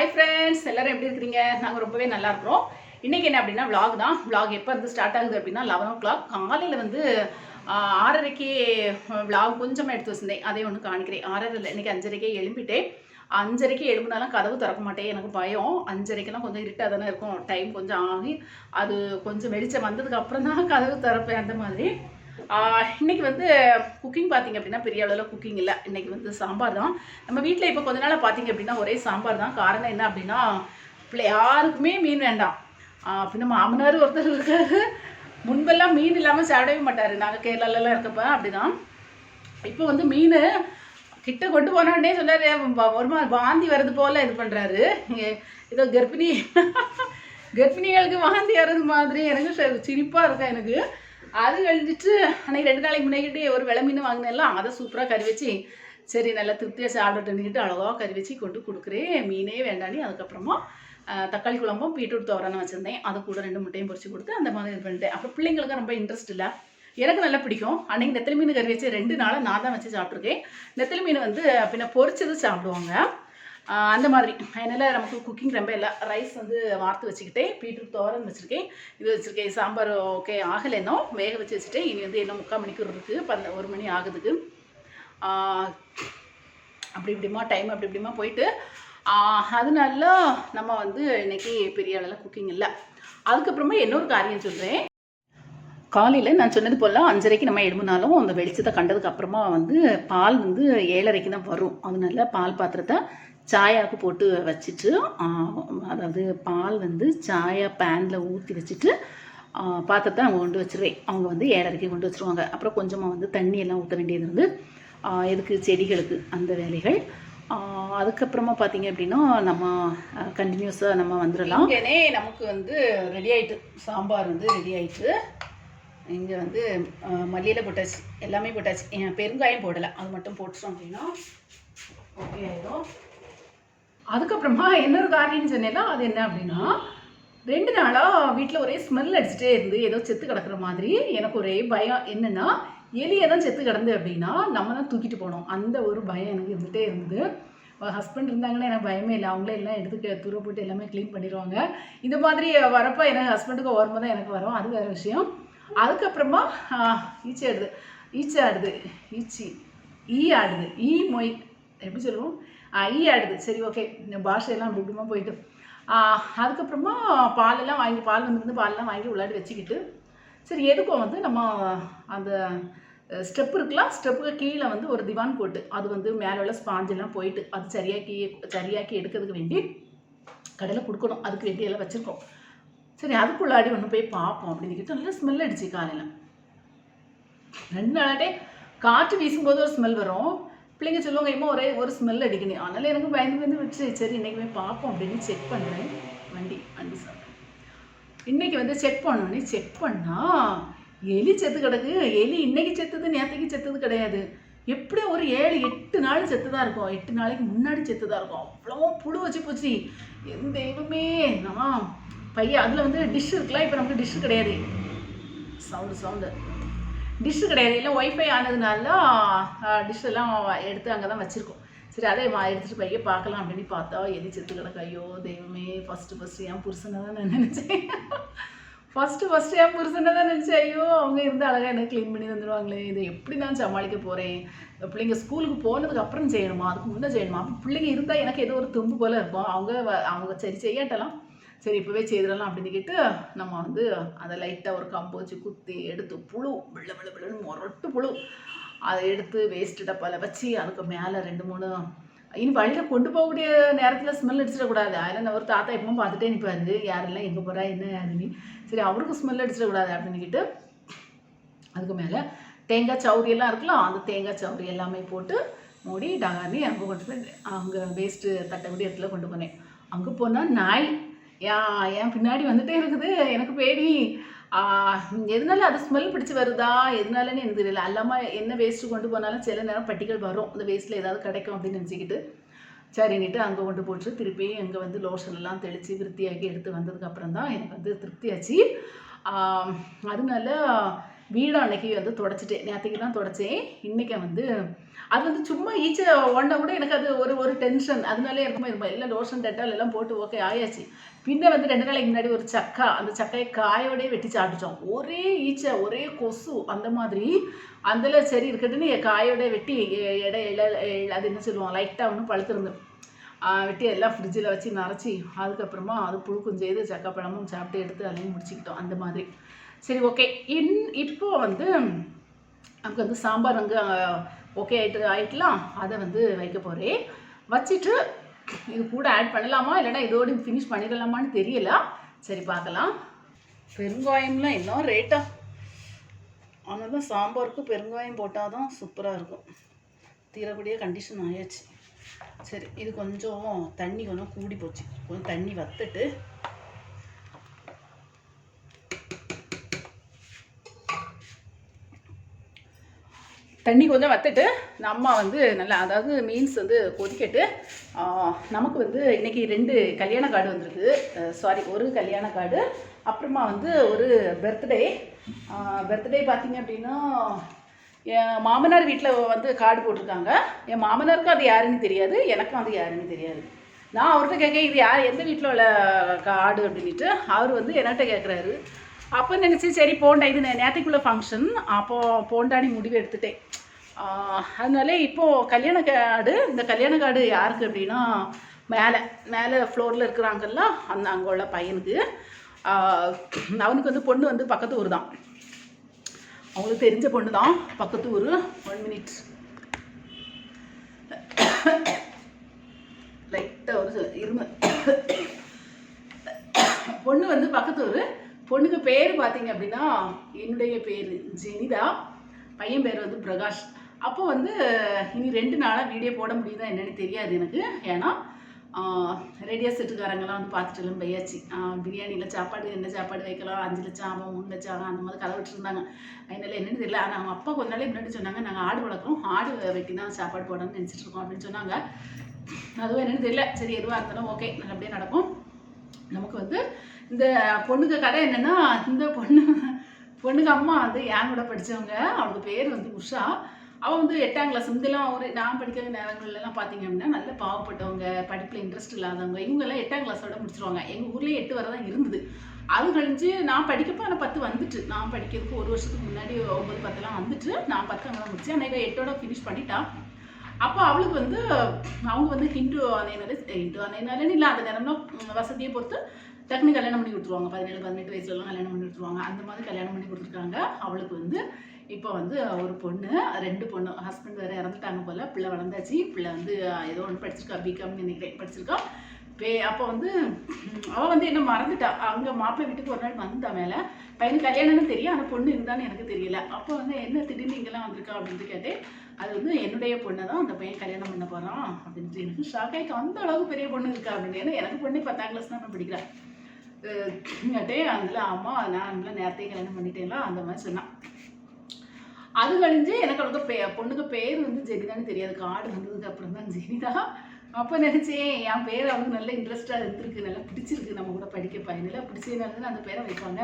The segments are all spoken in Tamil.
ஹாய் ஃப்ரெண்ட்ஸ் எல்லோரும் எப்படி இருக்கிறீங்க? நாங்கள் ரொம்பவே நல்லா இருக்கிறோம். இன்றைக்கி என்ன அப்படின்னா விளாக் தான். விளாக் எப்போ இருந்து ஸ்டார்ட் ஆகுது அப்படின்னா லெவன் ஓ கிளாக் காலையில் வந்து ஆறரைக்கு விளாக் கொஞ்சமாக எடுத்து வச்சிருந்தேன். அதே ஒன்று காணிக்கிறேன் ஆறரை இல்லை இன்றைக்கி அஞ்சரைக்கே எழும்பிட்டேன். அஞ்சரைக்கு எழும்பினாலும் கதவு திறக்க மாட்டேன். எனக்கு பயம். அஞ்சரைக்கெல்லாம் கொஞ்சம் இருட்டாக தானே இருக்கும். டைம் கொஞ்சம் ஆகி அது கொஞ்சம் வெளிச்சம் வந்ததுக்கு அப்புறம் தான் கதவு திறப்பேன். அந்த மாதிரி. இன்றைக்கி இன்னைக்கு வந்து குக்கிங் பார்த்தீங்க அப்படின்னா பெரிய அளவில் குக்கிங் இல்லை. இன்னைக்கு வந்து சாம்பார் தான். நம்ம வீட்டில் இப்போ கொஞ்ச நாளாக பார்த்தீங்க அப்படின்னா ஒரே சாம்பார் தான். காரணம் என்ன அப்படின்னா பிள்ளை யாருக்குமே மீன் வேண்டாம். அப்படின்னா மாமனார் ஒருத்தர் இருக்காரு. முன்பெல்லாம் மீன் இல்லாமல் சாப்பிடவே மாட்டார். நாங்கள் கேரளாலலாம் இருக்கப்போ அப்படிதான். இப்போ வந்து மீன் கிட்ட கொண்டு போனோடனே சொன்னார் ஒரு மாதிரி வாந்தி வர்றது போல் இது பண்ணுறாரு ஏதோ கர்ப்பிணி கர்ப்பிணிகளுக்கு வாந்தி வர்றது மாதிரி எனக்கு சிரிப்பாக இருக்கும் இருக்கா எனக்கு. அது கழிஞ்சிட்டு அன்னைக்கு ரெண்டு நாளைக்கு முன்னாடி ஒரு விலை மீன் வாங்கினேன்லாம் அதை சூப்பராக கறி வச்சு சரி நல்லா திருப்தியாக சாப்பிட்டுன்னுக்கிட்டு அழகாக கறி வச்சு கொண்டு கொடுக்குறேன். மீனே வேண்டாண்டி அதுக்கப்புறமா தக்காளி குழம்பும் பீட்ரூட் தோரணும் வச்சுருந்தேன். அது கூட ரெண்டு முட்டையும் பொரிச்சு கொடுத்து அந்த மாதிரி இது பண்ணிட்டேன். அப்புறம் பிள்ளைங்களுக்கு ரொம்ப இன்ட்ரெஸ்ட் இல்லை. எனக்கு நல்லா பிடிக்கும். அன்னைக்கு நெத்தலி மீன் கறி வச்சு ரெண்டு நாளாக நான் தான் வச்சு சாப்பிட்ருக்கேன் நெத்தலி மீன் வந்து பின்ன பொறிச்சது சாப்பிடுவாங்க. அந்த மாதிரி. அதனால் நமக்கு குக்கிங் ரொம்ப இல்லை. ரைஸ் வந்து வார்த்து வச்சுக்கிட்டேன் பீட்ரூட் தோரன் வச்சுருக்கேன். இது வச்சுருக்கேன். சாம்பார் ஓகே ஆகலை இன்னும். வேக வச்சு வச்சுட்டேன் இனி வந்து இன்னும் முக்கால் மணிக்கூர் இருக்குது பந்த ஒரு மணி ஆகுதுக்கு. அப்படி இப்படிமா டைம் அப்படி இப்படிமா போயிட்டு அதனால நம்ம வந்து இன்றைக்கி பெரிய அளவில் குக்கிங் இல்லை. அதுக்கப்புறமா இன்னொரு காரியம் சொல்கிறேன் காலையில் நான் சொன்னது போல் அஞ்சரைக்கு நம்ம எழும்பினாலும் அந்த வெளிச்சத்தை கண்டதுக்கு அப்புறமா வந்து பால் வந்து ஏழரைக்கு தான் வரும். அதனால பால் பாத்திரத்தை சாயாவுக்கு போட்டு வச்சுட்டு அதாவது பால் வந்து சாயா பேனில் ஊற்றி வச்சுட்டு பாத்திரத்தை அவங்க கொண்டு வச்சிருவேன். அவங்க வந்து ஏழரைக்கு கொண்டு வச்சிருவாங்க. அப்புறம் கொஞ்சமாக வந்து தண்ணியெல்லாம் ஊற்ற வேண்டியது வந்து எதுக்கு செடிகளுக்கு அந்த வேலைகள். அதுக்கப்புறமா பார்த்தீங்க அப்படின்னா நம்ம கண்டினியூஸாக நம்ம வந்துடலாம். இங்கேனே நமக்கு வந்து ரெடி ஆயிட்டு சாம்பார் வந்து ரெடி ஆயிட்டு இங்கே வந்து மல்லியில் போட்டாச்சு எல்லாமே போட்டாச்சு ஏன் பெருங்காயம் போடலை. அது மட்டும் போட்டுட்டோம் அப்படின்னா ஓகே ஆயிடும். அதுக்கப்புறமா இன்னொரு காரியம்னு சொன்னேன்னா அது என்ன அப்படின்னா ரெண்டு நாளாக வீட்டில் ஒரே ஸ்மெல் அடிச்சுட்டே இருந்து ஏதோ செத்து கிடக்குற மாதிரி எனக்கு ஒரே பயம். என்னென்னா எலியை தான் செத்து கிடந்து அப்படின்னா நம்ம தான் தூக்கிட்டு போனோம். அந்த ஒரு பயம் எனக்கு இருந்துகிட்டே இருந்தது. ஹஸ்பண்ட் இருந்தாங்கன்னா எனக்கு பயமே இல்லை. அவங்களே எல்லாம் எடுத்து தூர போட்டு எல்லாமே க்ளீன் பண்ணிடுவாங்க. இந்த மாதிரி வரப்போ எனக்கு ஹஸ்பண்டுக்கு ஓரமாக தான் எனக்கு வரும். அது வேறு விஷயம். அதுக்கப்புறமா ஈச்சி ஆடுது. ஈச்சி ஆடுது. ஈச்சி. ஈ ஆடுது. ஈ மொய். எப்படி சொல்லுவோம்? ஈ ஆடுது. சரி ஓகே இந்த பாஷையெல்லாம் அப்படி இப்படிமா போயிட்டு. அதுக்கப்புறமா பாலெல்லாம் வாங்கி பால் வந்துருந்து பாலெல்லாம் வாங்கி உள்ளாடி வச்சுக்கிட்டு. சரி எதுக்கும் வந்து நம்ம அந்த ஸ்டெப் இருக்கலாம் ஸ்டெப்புக்கு கீழே வந்து ஒரு திவான் போட்டு அது வந்து மேலே உள்ள ஸ்பாஞ்செல்லாம் போயிட்டு அது சரியாக்கி சரியாக்கி எடுக்கிறதுக்கு வேண்டி கடையில் கொடுக்கணும். அதுக்கு வேண்டி எல்லாம் வச்சுருக்கோம். சரி அதுக்குள்ளாடி ஒன்று போய் பார்ப்போம் அப்படின்னு சொல்லிட்டு நல்லா ஸ்மெல் அடிச்சு காலையில். ரெண்டு நாளாட்டே காற்று வீசும்போது ஒரு ஸ்மெல் வரும். பிள்ளைங்க சொல்லுவாங்க இம்மா ஒரே ஒரு ஸ்மெல் அடிக்கணும் அதனால எனக்கு பயந்து பயந்து விட்டு சரி இன்றைக்குமே போய் பார்ப்போம் அப்படின்னு செக் பண்ணுறேன் வண்டி வண்டி சாப்பிட்டேன். இன்னைக்கு வந்து செக் பண்ணோடனே செக் பண்ணால் எலி செத்து கிடக்கு. எலி இன்னைக்கு செத்துது நேற்றுக்கு செத்தது கிடையாது. எப்படி ஒரு ஏழு எட்டு நாள் செத்து தான் இருக்கும். எட்டு நாளைக்கு முன்னாடி செத்து தான் இருக்கும். அவ்வளோ புழு வச்சு போச்சு. எந்த இதுவுமே நான் பையன் அதில் வந்து டிஷ் இருக்குல்ல இப்போ நமக்கு டிஷ்ஷு கிடையாது. சவுண்டு சவுண்டு டிஷ்ஷு கிடையாது. இல்லை ஒய்ஃபை ஆனதுனால டிஷ்ஷெல்லாம் எடுத்து அங்கே தான் வச்சுருக்கோம். சரி அதே மா எடுத்துகிட்டு போய் பார்க்கலாம் அப்படின்னு பார்த்தா எலி செத்து கிடக்கு. ஐயோ தெய்வமே ஃபஸ்ட்டு ஃபஸ்ட்டு என் புருஷனை தான் நான் நினச்சேன். ஃபஸ்ட்டு ஃபஸ்ட்டு என் புருஷனை தான் நினச்சேன். ஐயோ அவங்க இருந்து அழகாக எனக்கு க்ளீன் பண்ணி தந்துடுவாங்களே இதை எப்படி நான் சமாளிக்க போகிறேன் பிள்ளைங்க ஸ்கூலுக்கு போனதுக்கு அப்புறம் செய்யணுமா? அதுக்கு முன்னே செய்யணுமா? அப்போ பிள்ளைங்க இருந்தால் எனக்கு ஏதோ ஒரு தும்பு போல் இருக்கும். அவங்க அவங்க சரி செய்யட்டலாம் சரி இப்போவே செய்திடலாம் அப்படின்னு கேட்டு நம்ம வந்து அதை லைட்டாக ஒரு கம்பு வச்சு குத்தி எடுத்து புழு வெள்ளை வெள்ளை வெள்ளன்னு முரட்டு புழு. அதை எடுத்து வேஸ்ட் டப்பாவில் வச்சு அதுக்கு மேலே ரெண்டு மூணு இனி வழியில் கொண்டு போகக்கூடிய நேரத்தில் ஸ்மெல் அடிச்சிடக்கூடாது. அதில் நான் ஒரு தாத்தா எப்பவும் பார்த்துட்டே நிற்பாரு யாரெல்லாம் எங்கே போகிறா என்ன யாருன்னு? சரி அவருக்கும் ஸ்மெல் அடிச்சிடக்கூடாது அப்படின்னு கேட்டு அதுக்கு மேலே தேங்காய் சவுரி எல்லாம் இருக்கலாம் அந்த தேங்காய் சவுரி எல்லாமே போட்டு மூடி டகார்னி அங்கே கொண்டு போய் அங்கே வேஸ்ட்டு தட்டக்கூடிய இடத்துல கொண்டு போனேன். அங்கே போனால் நாய் என் பின்னாடி வந்துட்டே இருக்குது. எனக்கு பேடி. எதனால அது ஸ்மெல் பிடிச்சி வருதா? எதனாலன்னு எனக்கு தெரியல. அல்லாமல் என்ன வேஸ்ட்டு கொண்டு போனாலும் சில நேரம் பட்டிகள் வரும். அந்த வேஸ்ட்டில் ஏதாவது கிடைக்கும் அப்படின்னு நினச்சிக்கிட்டு. சரின்னுட்டு அங்கே கொண்டு போட்டு திருப்பி அங்கே வந்து லோஷன் எல்லாம் தெளித்து விருத்தியாக்கி எடுத்து வந்ததுக்கப்புறம் தான் எனக்கு வந்து திருப்தியாச்சு. அதனால வீடும் அன்னைக்கு வந்து தொடச்சிட்டேன். நேற்றுக்கு தான் தொடச்சேன். இன்றைக்கி வந்து அது வந்து சும்மா ஈச்ச ஒன்றை கூட எனக்கு அது ஒரு ஒரு டென்ஷன் அதனாலே இருக்குமே இருக்கும் எல்லாம் லோஷன் டெட்டால் எல்லாம் போட்டு ஓகே ஆயாச்சு. பின்ன வந்து ரெண்டு நாளைக்கு முன்னாடி ஒரு சக்கா அந்த சக்கையை காயோடய வெட்டி சாப்பிட்டுட்டோம். ஒரே ஈச்சை ஒரே கொசு அந்த மாதிரி. அதில் சரி இருக்கட்டுன்னு காயோட வெட்டி இட இல அது என்ன சொல்லுவோம் லைட்டாக ஒன்று பழுத்திருந்தேன் வெட்டி எல்லாம் ஃப்ரிட்ஜில் வச்சு நரைச்சி அதுக்கப்புறமா அது புழுக்கும் செய்து சக்கப்பழமும் சாப்பிட்டு எடுத்து அதையும் முடிச்சுக்கிட்டோம். அந்த மாதிரி. சரி ஓகே இன் இப்போ வந்து நமக்கு வந்து சாம்பார் அங்கே ஓகே ஆகிட்டு ஆகிட்டுலாம் அதை வந்து வைக்க போகிறேன் வச்சுட்டு இது கூட ஆட் பண்ணலாமா? இல்லைன்னா இதோடு ஃபினிஷ் பண்ணிடலாமான்னு தெரியல. சரி பார்க்கலாம். பெருங்காயம்லாம் இன்னும் ரேட்டா ஆனால் தான் சாம்பாருக்கு பெருங்காயம் போட்டால் தான் சூப்பராக இருக்கும். தீரக்கூடிய கண்டிஷன் ஆயாச்சு. சரி இது கொஞ்சம் தண்ணி கொஞ்சம் கூடி போச்சு கொஞ்சம் தண்ணி வத்துட்டு தண்ணி கொஞ்சம் வத்துட்டு நம்ம வந்து நல்லா அதாவது மீன்ஸ் வந்து கொதிக்கட்டு. நமக்கு வந்து இன்றைக்கி ரெண்டு கல்யாண கார்டு வந்திருக்கு. சாரி ஒரு கல்யாண கார்டு அப்புறமா வந்து ஒரு பர்த்டே பர்த்டே பார்த்தீங்க அப்படின்னா என் மாமனார் வீட்டில் வந்து கார்டு போட்டிருக்காங்க. என் மாமனாருக்கும் அது யாருன்னு தெரியாது எனக்கும் அது யாருன்னு தெரியாது. நான் அவர்கிட்ட கேட்க இது யார் எந்த வீட்டில் உள்ள கார்டு? அப்படின்ட்டு அவர் வந்து என்கிட்ட கேட்குறாரு அப்போ நினச்சி சரி போண்டா இது நேற்றுக்குள்ளே ஃபங்க்ஷன் அப்போது போண்டாடி முடிவு எடுத்துட்டேன். அதனால இப்போது கல்யாண கார்டு இந்த கல்யாண காடு யாருக்கு அப்படின்னா மேலே மேலே ஃப்ளோரில் இருக்கிறாங்கல்ல அந்த அங்கே உள்ள பையனுக்கு. அவனுக்கு வந்து பொண்ணு வந்து பக்கத்து ஊர் தான். அவங்களுக்கு தெரிஞ்ச பொண்ணு தான் பக்கத்து ஊர். ஒன் மினிட் லைட்டாக ஒரு சில இரும பொண்ணு வந்து பக்கத்து ஊர். பொண்ணுக்கு பேர் பார்த்தீங்க அப்படின்னா என்னுடைய பேர் ஜெனிதா. பையன் பேர் வந்து பிரகாஷ். அப்போ வந்து இனி ரெண்டு நாளாக வீடியோ போட முடியுதா என்னன்னு தெரியாது எனக்கு. ஏன்னா ரேடியோ செட்டுக்காரங்கெல்லாம் வந்து பார்த்துட்டு எல்லாம் பையாச்சு. பிரியாணியில் சாப்பாடு என்ன சாப்பாடு வைக்கலாம் அஞ்சு லட்சம் ஆகும் மூணு லட்சம் ஆகும் அந்த மாதிரி கதை விட்டுருந்தாங்க. அதனால என்னென்னு தெரியல. ஆனால் அவங்க அப்பா கொஞ்ச நாளே முன்னாடி சொன்னாங்க நாங்கள் ஆடு வளர்க்குறோம். ஆடு வெட்டி தான் சாப்பாடு போடணும்னு நினச்சிட்டு இருக்கோம் அப்படின்னு சொன்னாங்க. அதுவும் என்னன்னு தெரியல. சரி எதுவாக இருந்தாலும் ஓகே நல்லபடியாக நடக்கும். நமக்கு வந்து இந்த பொண்ணுக்கு கதை என்னென்னா இந்த பொண்ணு பொண்ணுக்கு அம்மா வந்து என் கூட படித்தவங்க அவளுக்கு பேர் வந்து உஷா. அவள் வந்து எட்டாம் கிளாஸ் முந்தெல்லாம் ஒரு நான் படிக்கிற நேரங்கள்லாம் பார்த்தீங்க அப்படின்னா நல்ல பாவப்பட்டவங்க படிப்பில் இன்ட்ரெஸ்ட் இல்லாதவங்க இவங்கெல்லாம் எட்டாம் கிளாஸோட முடிச்சிருவாங்க. எங்கள் ஊர்லேயே எட்டு வரை தான் இருந்தது. அது கழிஞ்சு நான் படிக்கப்போ ஆனால் பத்து வந்துட்டு. நான் படிக்கிறதுக்கு ஒரு வருஷத்துக்கு முன்னாடி ஒம்பது பத்தெல்லாம் வந்துட்டு நான் பத்து அங்கே தான் முடிச்சேன் ஆனால் இவ எட்டோட ஃபினிஷ் பண்ணிட்டான் அப்போ அவளுக்கு வந்து அவங்க வந்து ஹிந்து அணையினாலே ஹிந்து அணையினாலே இல்லை அந்த நேரம்னா வசதியை பொறுத்து டக்குனு கல்யாணம் பண்ணி கொடுத்துருவாங்க. பதினேழு பதினெட்டு வயசுலலாம் கல்யாணம் பண்ணி கொடுத்துருவாங்க. அந்த மாதிரி கல்யாணம் பண்ணி கொடுத்துருக்காங்க. அவளுக்கு வந்து இப்போ வந்து ஒரு பொண்ணு ரெண்டு பொண்ணு. ஹஸ்பண்ட் வேறு இறந்துட்டாங்க போல். பிள்ளை வளர்ந்தாச்சு. பிள்ளை வந்து ஏதோ ஒன்று படிச்சிருக்கா. பிகாம்னு நினைக்கிறேன். படிச்சிருக்கா. பே அப்போ வந்து அவள் அவ வந்து என்ன மறந்துட்டா. அங்கே மாப்பிள்ளை வீட்டுக்கு ஒரு நாள் வந்துட்டா மேலே. பையனுக்கு கல்யாணம்னு தெரியும். ஆனால் பொண்ணு இருந்தான்னு எனக்கு தெரியல. அப்போ வந்து என்ன திடீர்னு இங்கெல்லாம் வந்திருக்கா அப்படின்ட்டு கேட்டேன். அது வந்து என்னுடைய பொண்ணை தான் அந்த பையன் கல்யாணம் பண்ண போகிறான் அப்படின்ட்டு எனக்கு ஷாக் ஆகிட்டு அந்த அளவுக்கு பெரிய பொண்ணு இருக்கா அப்படின்னு. ஏன்னா எனக்கு பொண்ணு பத்தாம் கிளாஸ் தான் படிக்கிறேன். டே அதில் அம்மா நான் நேரத்தையும் நேரத்தையே கல்யாணம் பண்ணிட்டேன்லாம் அந்த மாதிரி சொன்னான். அது கழிஞ்சு எனக்கு அவளுக்கு பே பொண்ணுக்கு பேர் வந்து ஜெனிதான்னு தெரியாது கார்டு வந்ததுக்கு அப்புறம் தான் ஜெனிதா. அப்போ நினச்சேன் என் பேர் அவளுக்கு நல்ல இன்ட்ரெஸ்டாக இருந்திருக்கு நல்லா பிடிச்சிருக்கு நம்ம கூட படிக்க பையனில் பிடிச்சதுனால அந்த பேரை வைப்பாங்க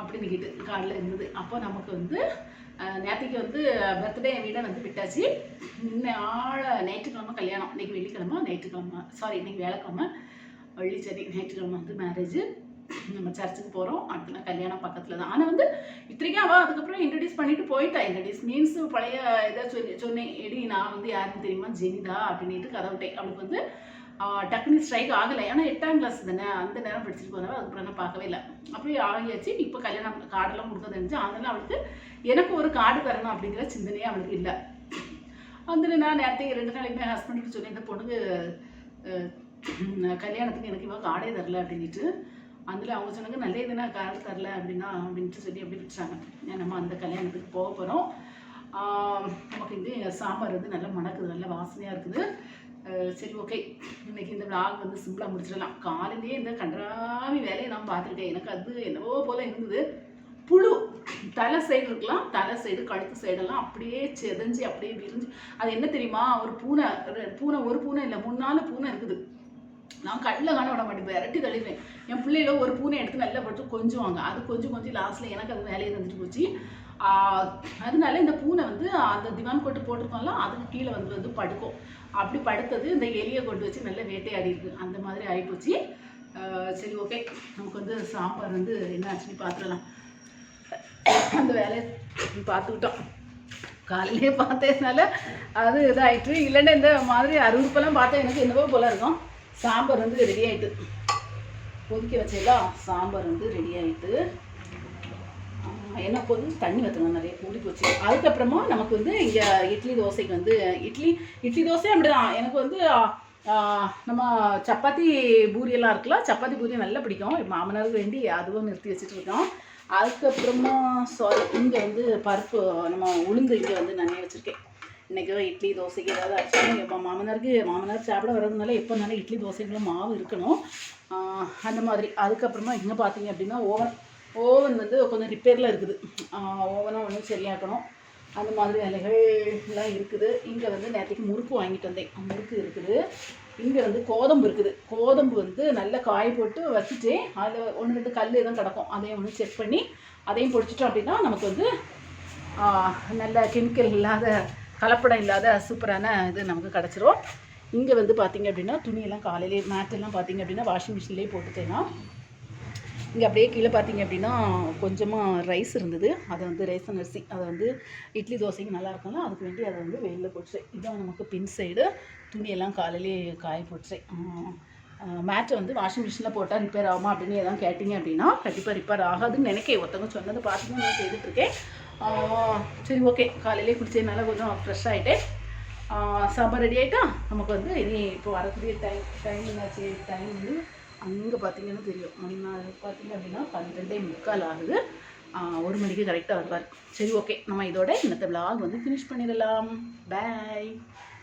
அப்படின்னு கேட்டு கார்டில் இருந்தது. அப்போ நமக்கு வந்து நேற்றுக்கு வந்து பர்த்டே வீடை வந்து விட்டாச்சு. இன்னும் ஆள ஞாயிற்றுக்கிழமை கல்யாணம் இன்னைக்கு வெள்ளிக்கிழமை ஞாயிற்றுக்கிழமை சாரி இன்னைக்கு வேலைக்கிழமை வெள்ளி சனி ஞாயிற்றுக்கிழமை வந்து மேரேஜ் நம்ம சர்ச்சுக்கு போகிறோம் அடுத்த நாள் கல்யாணம் பக்கத்தில் தான். ஆனால் வந்து இத்தனைக்கும் அவள் அதுக்கப்புறம் இன்ட்ரடியூஸ் பண்ணிட்டு போயிட்டா. இன்ட்ரடியூஸ் மீன்ஸ் பழைய இதை சொல்லி சொன்னேன் எடி நான் வந்து யாருன்னு தெரியுமா? ஜெனிதா அப்படின்ட்டு கதை விட்டேன். அவளுக்கு வந்து டக்குனு ஸ்ட்ரைக் ஆகலை. ஏன்னா எட்டாம் கிளாஸ் தானே. அந்த நேரம் படிச்சுட்டு போனவ அதுக்கப்புறம் நான் பார்க்கவே இல்லை. அப்படியே ஆகியாச்சு. இப்போ கல்யாணம் கார்டெல்லாம் கொடுக்க தெரிஞ்சு அதனால அவளுக்கு எனக்கு ஒரு கார்டு தரணும் அப்படிங்கிற சிந்தனையே அவளுக்கு இல்லை. அதில் நான் நேரத்தை ரெண்டு நாளைக்குமே ஹஸ்பண்டுக்கு சொல்லி இந்த பொண்ணுக்கு கல்யாணத்துக்கு எனக்கு இவன் கார்டே தரல அப்படின்ட்டு அதில் அவங்க சொன்னாங்க நல்ல இதுனா கார்டு தரல அப்படின்னா அப்படின்ட்டு சொல்லி அப்படி விட்டாங்க நம்ம அந்த கல்யாணத்துக்கு போக போகிறோம் நமக்கு இது சாம்பார் வந்து நல்லா மணக்குது நல்லா வாசனையாக இருக்குது. சரி ஓகே. இன்னைக்கு இந்த விளாக் வந்து சிம்பிளாக முடிச்சிடலாம். காலையிலேயே இந்த கண்டாமி வேலையை நான் பார்த்துருக்கேன். எனக்கு அது என்னவோ போல இருந்தது. புழு தலை சைடு இருக்கலாம் தலை சைடு கழுத்து சைடெல்லாம் அப்படியே செதஞ்சு அப்படியே விரிஞ்சு. அது என்ன தெரியுமா? ஒரு பூனை பூனை ஒரு பூனை இல்லை மூணு நாலு பூனை இருக்குது. நான் கண்ணில் காண விட மாட்டேன் விரட்டி தள்ளிடுவேன். என் பிள்ளையில ஒரு பூனை எடுத்து நல்லா போட்டு கொஞ்சுவாங்க. அது கொஞ்சம் கொஞ்சம் லாஸ்ட்டில் எனக்கு அது வேலையை தந்துட்டு போச்சு. அதனால இந்த பூனை வந்து அந்த திவான் கொட்டு போட்டிருக்கோம்ல அதுக்கு கீழே வந்து வந்து படுக்கும். அப்படி படுத்தது இந்த எலியை கொண்டு வச்சு நல்லா வேட்டையாடி இருக்கு அந்த மாதிரி ஆகிப்போச்சு சரி ஓகே நமக்கு வந்து சாம்பார் வந்து என்ன ஆச்சுன்னு பார்த்துடலாம் அந்த வேலையை பார்த்துக்கிட்டோம் காலையிலே பார்த்ததுனால அது இதாகிட்டு இல்லைன்னா இந்த மாதிரி அறுவறுப்பெல்லாம் பார்த்தா எனக்கு என்னவோ போல இருக்கும். சாம்பார் வந்து ரெடி ஆயிட்டு. கொதிக்க வச்சேலாம் சாம்பார் வந்து ரெடி ஆயிட்டு. என்ன போது? தண்ணி ஊற்றணும் நிறைய கூடி போச்சு. அதுக்கப்புறமா நமக்கு வந்து இங்கே இட்லி தோசைக்கு வந்து இட்லி இட்லி தோசை அப்படிதான். எனக்கு வந்து நம்ம சப்பாத்தி பூரியெல்லாம் இருக்குல்ல சப்பாத்தி பூரி நல்லா பிடிக்கும். என் மாமனாருக்கு வேண்டி அதுவும் நிறுத்தி வச்சுட்டு இருக்கோம். அதுக்கப்புறமா சாரி இங்கே வந்து பருப்பு நம்ம உளுந்து இங்கே வந்து நிறைய வச்சுருக்கேன். இன்றைக்கி இட்லி தோசைக்கு ஏதாவது ஆச்சுன்னா எங்கள் மாமனாருக்கு மாமனார் சாப்பிட வர்றதுனால எப்போ இருந்தாலும் இட்லி தோசைக்குள்ள மாவு இருக்கணும். அந்த மாதிரி. அதுக்கப்புறமா இங்கே பார்த்தீங்க அப்படின்னா ஓவன் ஓவன் வந்து கொஞ்சம் ரிப்பேரில் இருக்குது. ஓவனும் ஒன்றும் சரியாக்கணும் அந்த மாதிரி வேலைகள்லாம் இருக்குது. இங்கே வந்து நேற்றுக்கு முறுக்கு வாங்கிட்டு வந்தேன். முறுக்கு இருக்குது. இங்கே வந்து கோதம்பு இருக்குது. கோதம்பு வந்து நல்லா காய போட்டு வச்சுட்டு அதில் ஒன்று ரெண்டு கல் எதுவும் கிடக்கும். அதையும் ஒன்று செக் பண்ணி அதையும் பொடிச்சிட்டோம் அப்படின்னா நமக்கு வந்து நல்ல கெமிக்கல் இல்லாத கலப்படம் இல்லாத சூப்பரான இது நமக்கு கிடச்சிரும். இங்கே வந்து பார்த்தீங்க அப்படின்னா துணியெல்லாம் காலையிலே மேட்டெல்லாம் பார்த்தீங்க அப்படின்னா வாஷிங் மிஷின்லேயே போட்டுட்டேன்னா இங்கே அப்படியே கீழே பார்த்தீங்க அப்படின்னா கொஞ்சமாக ரைஸ் இருந்தது. அதை வந்து ரேசன் அரிசி அதை வந்து இட்லி தோசைக்கு நல்லா இருக்கும்ல அதுக்கு வேண்டி அதை வந்து வெயிலில் போட்டுச்சு இதுதான் நமக்கு பின் சைடு துணியெல்லாம் காலையிலே காய போட்டுட்டேன் மேட்டை வந்து வாஷிங் மிஷினில் போட்டால் ரிப்பேர் ஆகுமா அப்படின்னு எதாவது கேட்டிங்க அப்படின்னா கண்டிப்பாக ரிப்பேர் ஆகாதுன்னு நினைக்க ஒருத்தவங்க சொன்னது பார்த்து நான் செய்துட்ருக்கேன் சரி ஓகே காலையிலே குடிச்சதுனால கொஞ்சம் ஃப்ரெஷ் ஆகிட்டேன் சாம்பார் ரெடி ஆகிட்டா நமக்கு வந்து இனி இப்போ வரக்கூடிய டைம் டைம் என்னாச்சு டைம் வந்து அங்கே பார்த்தீங்கன்னா தெரியும் மணி நாள் பார்த்தீங்க அப்படின்னா பன்னெண்டே முக்கால் ஆகுது ஒரு மணிக்கு கரெக்டாக வருவார் சரி ஓகே நம்ம இதோட இன்னத்த vlog வந்து ஃபினிஷ் பண்ணிடலாம் பை